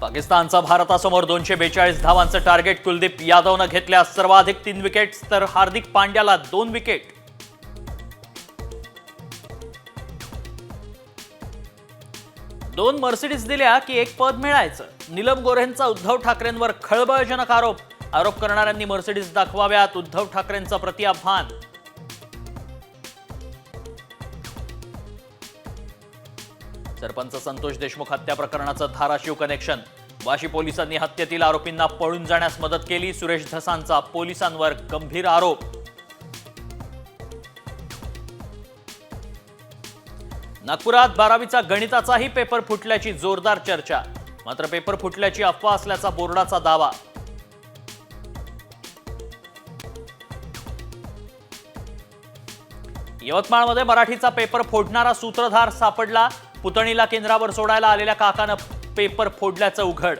पाकिस्तानचा भारतासमोर दोनशे बेचाळीस धावांचं टार्गेट कुलदीप यादवनं घेतल्या सर्वाधिक तीन विकेट्स तर हार्दिक पांड्याला दोन विकेट दोन मर्सिडीज दिल्या की एक पद मिळायचं. निलम गोऱ्हेंचा उद्धव ठाकरेंवर खळबळजनक आरोप. आरोप करणाऱ्यांनी मर्सिडीज दाखवाव्यात उद्धव ठाकरेंचं प्रतिआव्हान सरपंच संतोष देशमुख हत्या प्रकरणाचं धाराशिव कनेक्शन वाशी पोलिसांनी हत्येतील आरोपींना पळून जाण्यास मदत केली. सुरेश धसांचा पोलिसांवर गंभीर आरोप. नागपुरात बारावीचा गणिताचाही पेपर फुटल्याची जोरदार चर्चा. मात्र पेपर फुटल्याची अफवा असल्याचा बोर्डाचा दावा. यवतमाळमध्ये मराठीचा पेपर फोडणारा सूत्रधार सापडला. पुतणीला केंद्रावर सोडायला आलेल्या काकानं पेपर फोडल्याचं उघड.